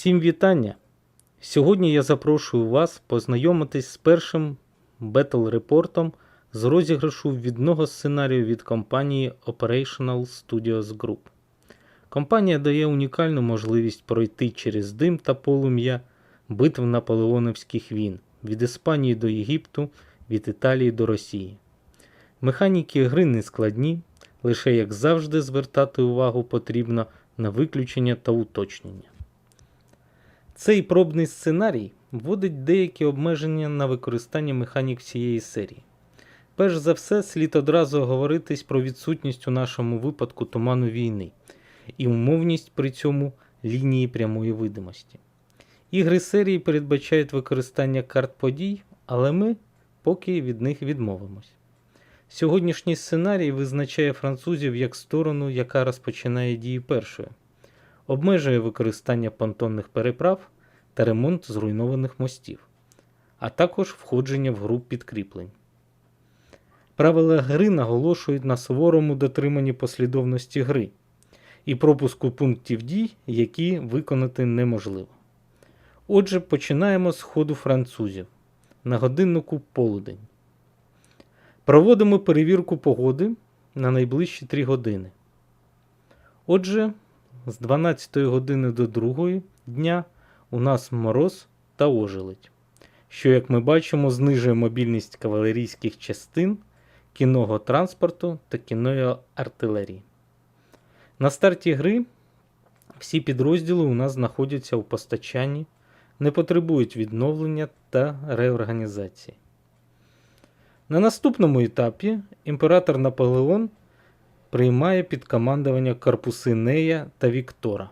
Всім вітання! Сьогодні я запрошую вас познайомитись з першим бетл-репортом з розіграшу відного сценарію від компанії Operational Studios Group. Компанія дає унікальну можливість пройти через дим та полум'я битв наполеонівських війн від Іспанії до Єгипту, від Італії до Росії. Механіки гри не складні, лише як завжди звертати увагу потрібно на виключення та уточнення. Цей пробний сценарій вводить деякі обмеження на використання механік цієї серії. Перш за все, слід одразу говоритись про відсутність у нашому випадку туману війни і умовність при цьому лінії прямої видимості. Ігри серії передбачають використання карт подій, але ми поки від них відмовимось. Сьогоднішній сценарій визначає французів як сторону, яка розпочинає дії першою обмежує використання понтонних переправ та ремонт зруйнованих мостів, а також входження в гру підкріплень. Правила гри наголошують на суворому дотриманні послідовності гри і пропуску пунктів дій, які виконати неможливо. Отже, починаємо з ходу французів на годиннику полудень. Проводимо перевірку погоди на найближчі 3 години. Отже, з 12 години до 2 дня у нас мороз та ожеледь, що, як ми бачимо, знижує мобільність кавалерійських частин, кінного транспорту та кінної артилерії. На старті гри всі підрозділи у нас знаходяться у постачанні, не потребують відновлення та реорганізації. На наступному етапі імператор Наполеон приймає під командування корпуси Нея та Віктора,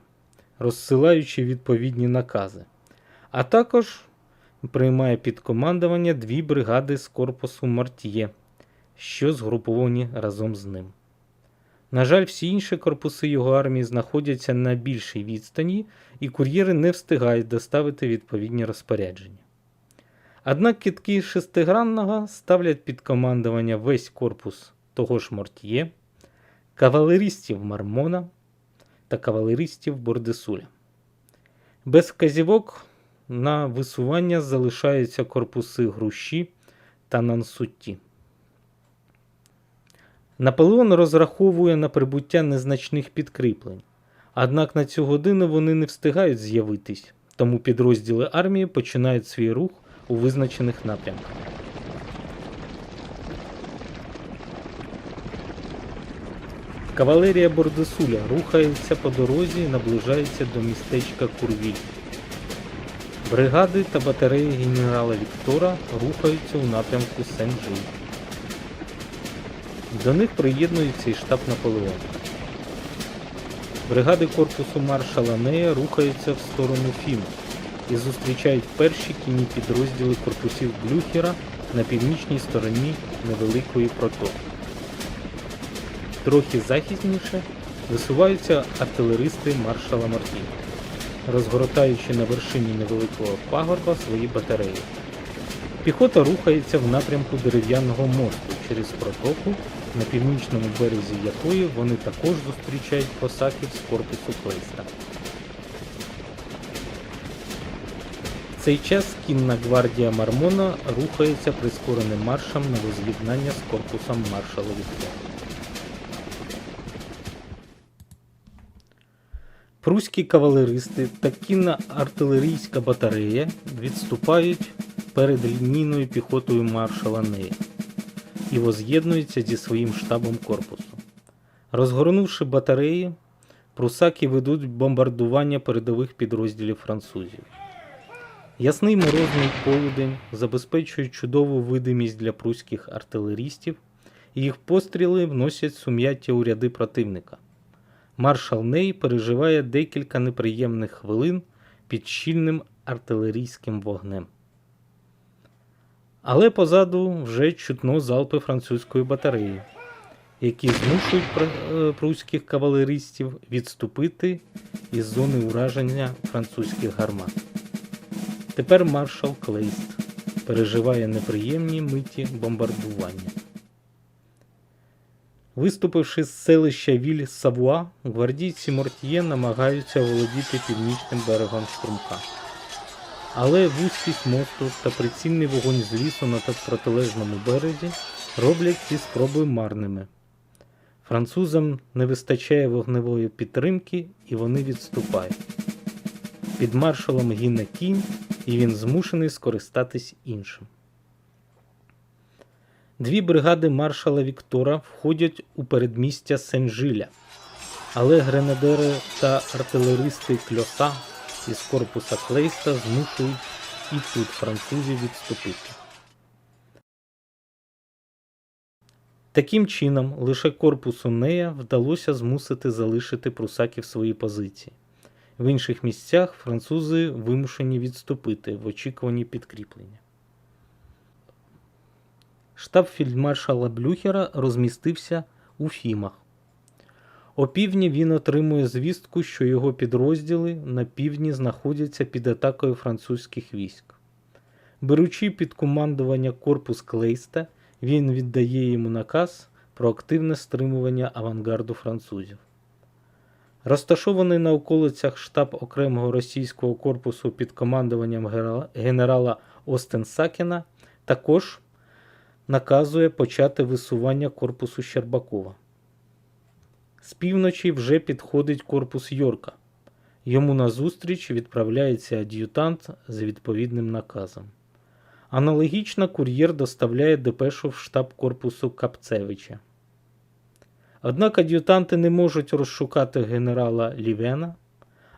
розсилаючи відповідні накази, а також приймає під командування дві бригади з корпусу Мартіє, що згруповані разом з ним. На жаль, всі інші корпуси його армії знаходяться на більшій відстані, і кур'єри не встигають доставити відповідні розпорядження. Однак кітки шестигранного ставлять під командування весь корпус того ж Мортіє, кавалеристів Мармона та кавалеристів Бордесуля. Без вказівок на висування залишаються корпуси Груші та Нансутті. Наполеон розраховує на прибуття незначних підкріплень, однак на цю годину вони не встигають з'явитись, тому підрозділи армії починають свій рух у визначених напрямках. Кавалерія Бордесуля рухається по дорозі і наближається до містечка Курвіль. Бригади та батареї генерала Віктора рухаються у напрямку Сен-Жи. До них приєднується і штаб Наполеона. Бригади корпусу маршала Нея рухаються в сторону Фіну і зустрічають перші кінні підрозділи корпусів Блюхера на північній стороні невеликої протоки. Трохи західніше висуваються артилеристи маршала Мартіна, розгортаючи на вершині невеликого пагорба свої батареї. Піхота рухається в напрямку дерев'яного мосту через протоку, на північному березі якої вони також зустрічають косаків з корпусу Клейста. В цей час кінна гвардія Мармона рухається прискореним маршем на воз'єднання з корпусом маршала Віктора. Пруські кавалеристи та кінна артилерійська батарея відступають перед лінійною піхотою маршала Нея і воз'єднується зі своїм штабом корпусу. Розгорнувши батареї, прусаки ведуть бомбардування передових підрозділів французів. Ясний морозний полудень забезпечує чудову видимість для пруських артилерістів, і їх постріли вносять сум'яття у ряди противника. Маршал Ней переживає декілька неприємних хвилин під щільним артилерійським вогнем. Але позаду вже чутно залпи французької батареї, які змушують е, пруських кавалеристів відступити із зони ураження французьких гармат. Тепер маршал Клейст переживає неприємні миті бомбардування. Виступивши з селища Віль Савуа, гвардійці Мортіє намагаються володіти північним берегом струмка. Але вузькість мосту та прицільний вогонь з лісу на протилежному березі роблять ці спроби марними. Французам не вистачає вогневої підтримки і вони відступають. Під маршалом гине кінь, і він змушений скористатись іншим. Дві бригади маршала Віктора входять у передмістя Сен-Жиля, але гренадери та артилеристи Кльоса із корпуса Клейста змушують і тут французів відступити. Таким чином, лише корпусу Нея вдалося змусити залишити прусаків свої позиції. В інших місцях французи вимушені відступити в очікуванні підкріплення. Штаб фільдмаршала Блюхера розмістився у Фімах. Опівдні він отримує звістку, що його підрозділи на півдні знаходяться під атакою французьких військ. Беручи під командування корпус Клейста, він віддає йому наказ про активне стримування авангарду французів. Розташований на околицях штаб окремого російського корпусу під командуванням генерала- Остенсакіна також наказує почати висування корпусу Щербакова. З півночі вже підходить корпус Йорка. Йому назустріч відправляється ад'ютант з відповідним наказом. Аналогічно кур'єр доставляє депешу в штаб корпусу Капцевича. Однак ад'ютанти не можуть розшукати генерала Лівена,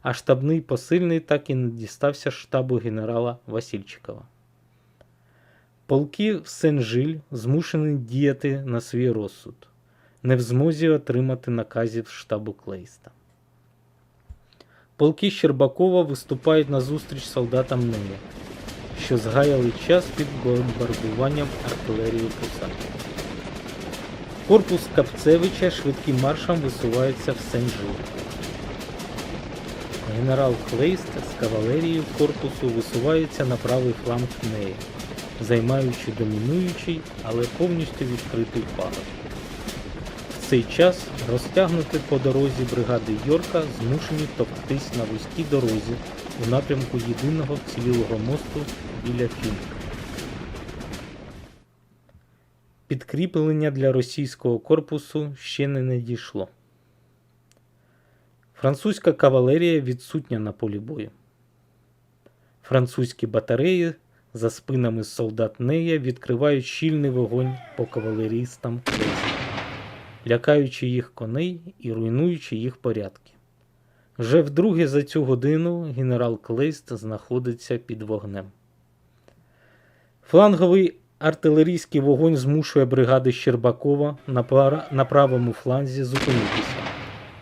а штабний посильний так і не дістався штабу генерала Васильчикова. Полки Сен-Жиль змушені діяти на свій розсуд, не в змозі отримати наказів штабу Клейста. Полки Щербакова виступають на зустріч солдатам Нея, що згаяли час під бомбардуванням артилерії Косаків. Корпус Капцевича швидким маршем висувається в Сен-Жиль. Генерал Клейст з кавалерією корпусу висувається на правий фланг Нея, займаючи домінуючий, але повністю відкритий пагорб. В цей час розтягнути по дорозі бригади Йорка змушені товктись на вузькій дорозі у напрямку єдиного вцілілого мосту біля Фінка. Підкріплення для російського корпусу ще не надійшло. Французька кавалерія відсутня на полі бою. Французькі батареї за спинами солдат Нея відкривають щільний вогонь по кавалерістам лякаючи їх коней і руйнуючи їх порядки. Вже вдруге за цю годину генерал Клейст знаходиться під вогнем. Фланговий артилерійський вогонь змушує бригади Щербакова на правому фланзі зупинитися,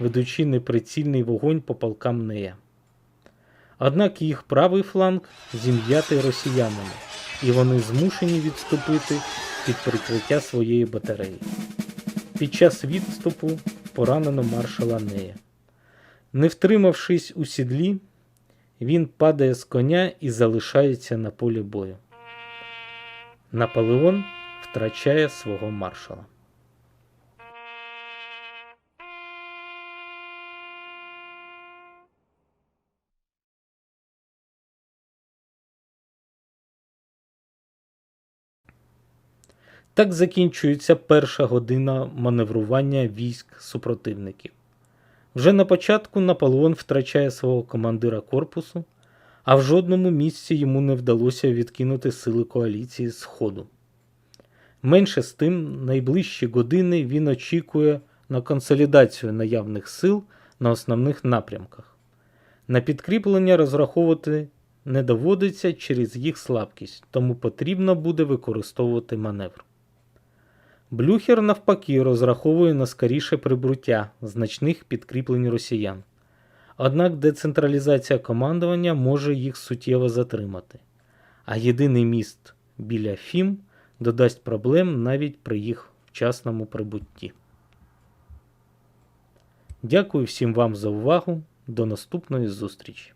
ведучи неприцільний вогонь по полкам Нея. Однак їх правий фланг зім'ятий росіянами, і вони змушені відступити під прикриття своєї батареї. Під час відступу поранено маршала Нея. Не втримавшись у сідлі, він падає з коня і залишається на полі бою. Наполеон втрачає свого маршала. Так закінчується перша година маневрування військ супротивників. Вже на початку Наполеон втрачає свого командира корпусу, а в жодному місці йому не вдалося відкинути сили коаліції Сходу. Менше з тим, найближчі години він очікує на консолідацію наявних сил на основних напрямках. На підкріплення розраховувати не доводиться через їх слабкість, тому потрібно буде використовувати маневр. Блюхер, навпаки, розраховує на скоріше прибуття значних підкріплень росіян. Однак децентралізація командування може їх суттєво затримати, а єдиний міст біля Фім додасть проблем навіть при їх вчасному прибутті. Дякую всім вам за увагу. До наступної зустрічі!